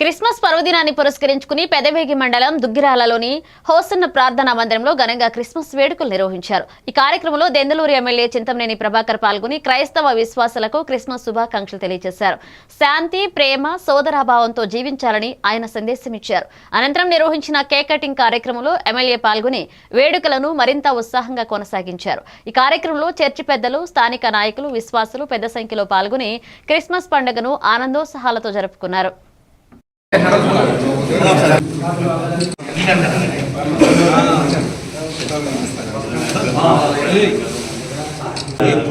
Christmas పర్వదినాన్ని పురస్కరించుకుని పెదవేగి మండలం దుగ్గిరాలలోని హోసన్న ప్రార్థనా మందిరంలో ఘనంగా క్రిస్మస్ వేడుకలు నిర్వహించారు. ఈ కార్యక్రమంలో దెందలూరు ఎమ్మెల్యే చింతమనేని ప్రభాకర్ పాల్గొని క్రైస్తవ విశ్వాసులకు క్రిస్మస్ శుభాకాంక్షలు తెలియజేశారు. శాంతి ప్రేమ సోదరాభావంతో జీవించాలని ఆయన సందేశమిచ్చారు. అనంతరం నిర్వహించిన కేక్ కటింగ్ కార్యక్రమంలో ఎమ్మెల్యే పాల్గొని వేడుకలను మరింత ఉత్సాహంగా కొనసాగించారు. ఈ కార్యక్రమంలో చర్చి పెద్దలు స్థానిక నాయకులు విశ్వాసులు పెద్ద సంఖ్యలో పాల్గొని క్రిస్మస్ పండుగను ఆనందోత్సాహాలతో జరుపుకున్నారు.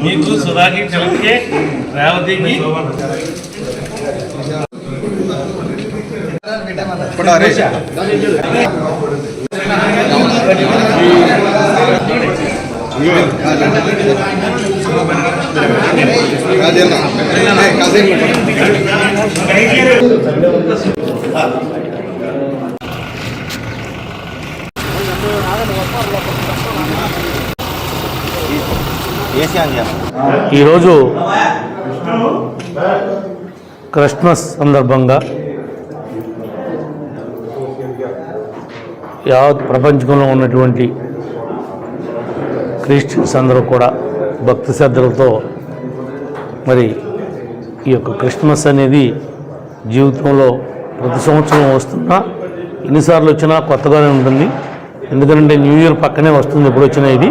మీకు సుధాకి చలకే రేవతికి ఈరోజు క్రిస్మస్ సందర్భంగా యావత్ ప్రపంచంలో ఉన్నటువంటి క్రిస్టియన్స్ అందరూ కూడా భక్తి శ్రద్ధలతో మరి ఈ యొక్క క్రిస్మస్ అనేది జీవితంలో ప్రతి సంవత్సరం వస్తున్నా ఎన్నిసార్లు వచ్చినా కొత్తగానే ఉంటుంది. ఎందుకంటే న్యూ ఇయర్ పక్కనే వస్తుంది ఎప్పుడు వచ్చినా ఇది.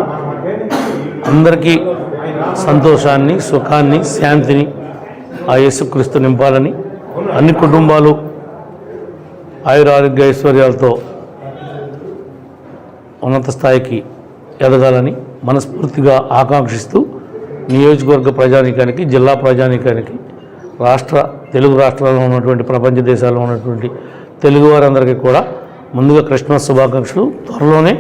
అందరికీ సంతోషాన్ని సుఖాన్ని శాంతిని ఆ యేసుక్రీస్తు నింపాలని అన్ని కుటుంబాలు ఆయుర ఆరోగ్య ఐశ్వర్యాలతో ఉన్నత స్థాయికి ఎదగాలని మనస్ఫూర్తిగా ఆకాంక్షిస్తూ నియోజకవర్గ ప్రజానీకానికి జిల్లా ప్రజానీకానికి రాష్ట్ర తెలుగు రాష్ట్రాల్లో ఉన్నటువంటి ప్రపంచ దేశాల్లో ఉన్నటువంటి తెలుగు వారందరికీ కూడా ముందుగా క్రిస్మస్ శుభాకాంక్షలు. త్వరలోనే